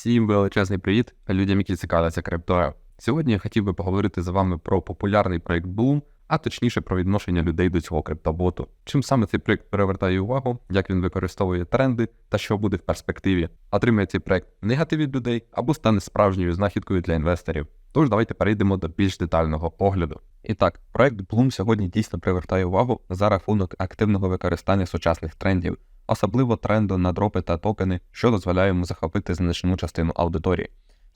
Всім величезний привіт людям, які цікавляться криптою. Сьогодні я хотів би поговорити з вами про популярний проект Bloom, а точніше про відношення людей до цього криптоботу. Чим саме цей проект перевертає увагу, як він використовує тренди та що буде в перспективі. Отримає цей проект негатив від людей або стане справжньою знахідкою для інвесторів. Тож давайте перейдемо до більш детального огляду. І так, проект Bloom сьогодні дійсно привертає увагу за рахунок активного використання сучасних трендів, особливо тренду на дропи та токени, що дозволяє йому захопити значну частину аудиторії.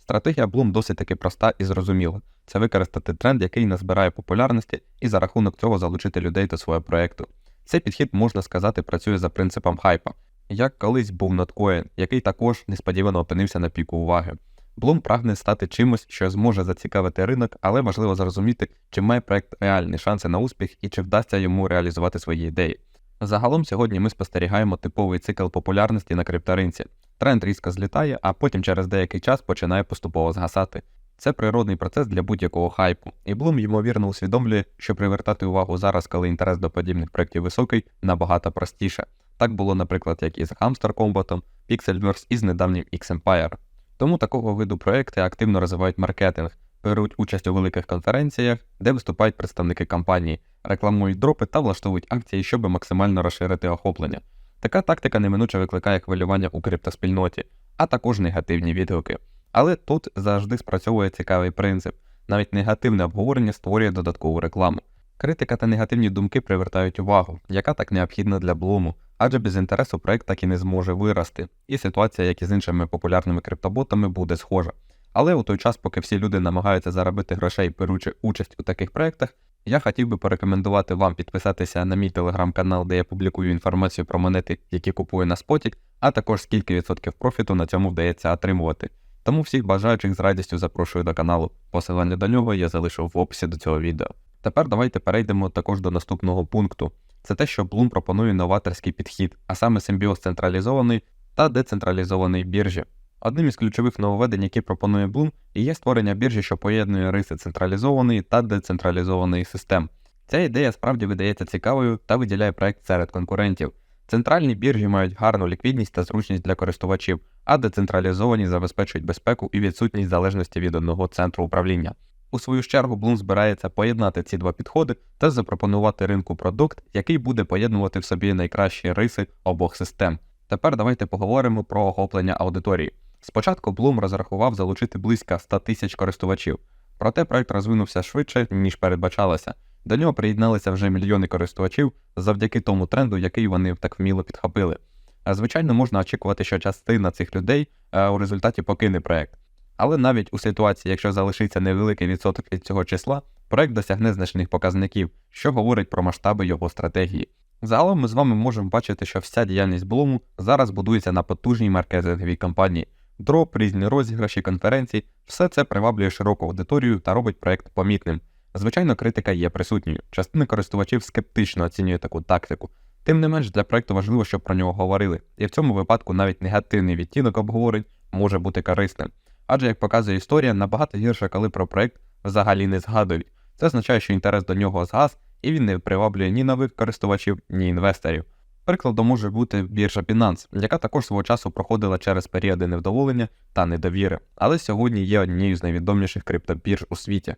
Стратегія Bloom досить таки проста і зрозуміла. Це використати тренд, який назбирає популярності, і за рахунок цього залучити людей до свого проекту. Цей підхід, можна сказати, працює за принципом хайпа, як колись був Notcoin, який також несподівано опинився на піку уваги. Bloom прагне стати чимось, що зможе зацікавити ринок, але важливо зрозуміти, чи має проект реальні шанси на успіх і чи вдасться йому реалізувати свої ідеї. Загалом сьогодні ми спостерігаємо типовий цикл популярності на крипторинці. Тренд різко злітає, а потім через деякий час починає поступово згасати. Це природний процес для будь-якого хайпу, і Bloom ймовірно усвідомлює, що привертати увагу зараз, коли інтерес до подібних проєктів високий, набагато простіше. Так було, наприклад, як із Hamster Combat, Pixelverse і з недавнім X-Empire. Тому такого виду проекти активно розвивають маркетинг, беруть участь у великих конференціях, де виступають представники компанії, рекламують дропи та влаштовують акції, щоб максимально розширити охоплення. Така тактика неминуче викликає хвилювання у криптоспільноті, а також негативні відгуки. Але тут завжди спрацьовує цікавий принцип. Навіть негативне обговорення створює додаткову рекламу. Критика та негативні думки привертають увагу, яка так необхідна для блуму, адже без інтересу проект так і не зможе вирости, і ситуація, як і з іншими популярними криптоботами, буде схожа. Але у той час, поки всі люди намагаються заробити грошей, беручи участь у таких проектах, я хотів би порекомендувати вам підписатися на мій телеграм-канал, де я публікую інформацію про монети, які купую на спотік, а також скільки відсотків профіту на цьому вдається отримувати. Тому всіх бажаючих з радістю запрошую до каналу. Посилання до нього я залишив в описі до цього відео. Тепер давайте перейдемо також до наступного пункту. Це те, що Bloom пропонує новаторський підхід, а саме симбіоз централізований та децентралізований біржі. Одним із ключових нововведень, які пропонує Bloom, є створення біржі, що поєднує риси централізованої та децентралізованої систем. Ця ідея справді видається цікавою та виділяє проект серед конкурентів. Центральні біржі мають гарну ліквідність та зручність для користувачів, а децентралізовані забезпечують безпеку і відсутність залежності від одного центру управління. У свою чергу Bloom збирається поєднати ці два підходи та запропонувати ринку продукт, який буде поєднувати в собі найкращі риси обох систем. Тепер давайте поговоримо про охоплення аудиторії. Спочатку Bloom розрахував залучити близько 100 тисяч користувачів, проте проект розвинувся швидше, ніж передбачалося. До нього приєдналися вже мільйони користувачів завдяки тому тренду, який вони так вміло підхопили. Звичайно, можна очікувати, що частина цих людей у результаті покине проект. Але навіть у ситуації, якщо залишиться невеликий відсоток від цього числа, проект досягне значних показників, що говорить про масштаби його стратегії. Загалом ми з вами можемо бачити, що вся діяльність Блому зараз будується на потужній маркетинговій кампанії. Дроп, різні розіграші, конференції, все це приваблює широку аудиторію та робить проект помітним. Звичайно, критика є присутньою. Частина користувачів скептично оцінює таку тактику. Тим не менш, для проекту важливо, щоб про нього говорили, і в цьому випадку навіть негативний відтінок обговорень може бути корисним. Адже, як показує історія, набагато гірше, коли про проект взагалі не згадують. Це означає, що інтерес до нього згас, і він не приваблює ні нових користувачів, ні інвесторів. Прикладом може бути біржа Binance, яка також свого часу проходила через періоди невдоволення та недовіри, але сьогодні є однією з найвідоміших криптобірж у світі.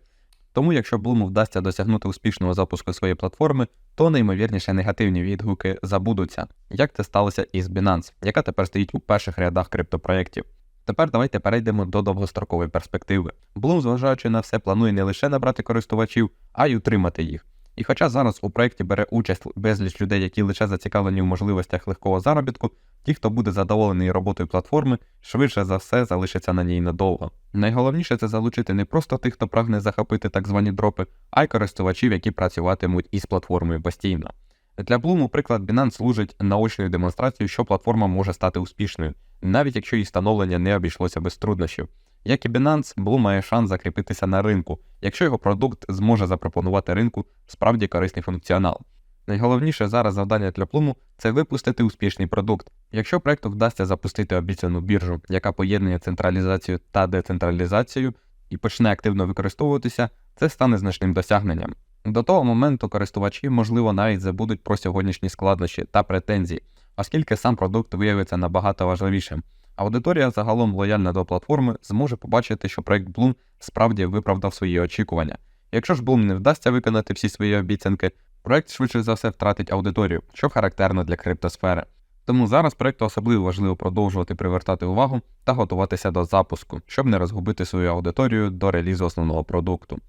Тому, якщо Bloom вдасться досягнути успішного запуску своєї платформи, то наймовірніше негативні відгуки забудуться, як це сталося із Binance, яка тепер стоїть у перших рядах криптопроєктів. Тепер давайте перейдемо до довгострокової перспективи. Bloom, зважаючи на все, планує не лише набрати користувачів, а й утримати їх. І хоча зараз у проєкті бере участь безліч людей, які лише зацікавлені в можливостях легкого заробітку, ті, хто буде задоволений роботою платформи, швидше за все залишаться на ній надовго. Найголовніше це залучити не просто тих, хто прагне захопити так звані дропи, а й користувачів, які працюватимуть із платформою постійно. Для Bloom, приклад Binance служить наочною демонстрацією, що платформа може стати успішною, навіть якщо її становлення не обійшлося без труднощів. Як і Binance, Blue має шанс закріпитися на ринку, якщо його продукт зможе запропонувати ринку справді корисний функціонал. Найголовніше зараз завдання для Плуму це випустити успішний продукт. Якщо проекту вдасться запустити обіцяну біржу, яка поєднує централізацію та децентралізацію і почне активно використовуватися, це стане значним досягненням. До того моменту користувачі, можливо, навіть забудуть про сьогоднішні складнощі та претензії, оскільки сам продукт виявиться набагато важливішим. Аудиторія загалом лояльна до платформи зможе побачити, що проект Bloom справді виправдав свої очікування. Якщо ж Bloom не вдасться виконати всі свої обіцянки, проект швидше за все втратить аудиторію, що характерно для криптосфери. Тому зараз проекту особливо важливо продовжувати привертати увагу та готуватися до запуску, щоб не розгубити свою аудиторію до релізу основного продукту.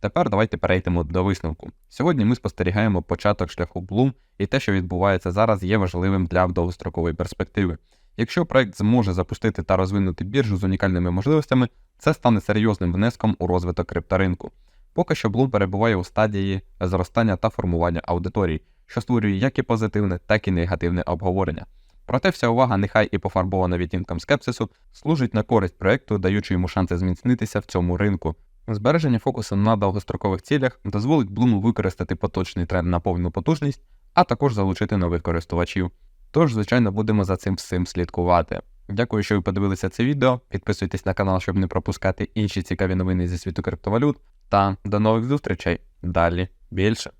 Тепер давайте перейдемо до висновку. Сьогодні ми спостерігаємо початок шляху Bloom, і те, що відбувається зараз, є важливим для довгострокової перспективи. Якщо проект зможе запустити та розвинути біржу з унікальними можливостями, це стане серйозним внеском у розвиток крипторинку. Поки що Bloom перебуває у стадії зростання та формування аудиторії, що створює як і позитивне, так і негативне обговорення. Проте вся увага, нехай і пофарбована відтінком скепсису, служить на користь проекту, даючи йому шанси зміцнитися в цьому ринку. Збереження фокусу на довгострокових цілях дозволить Блуму використати поточний тренд на повну потужність, а також залучити нових користувачів. Тож, звичайно, будемо за цим всім слідкувати. Дякую, що ви подивилися це відео. Підписуйтесь на канал, щоб не пропускати інші цікаві новини зі світу криптовалют. Та до нових зустрічей. Далі більше.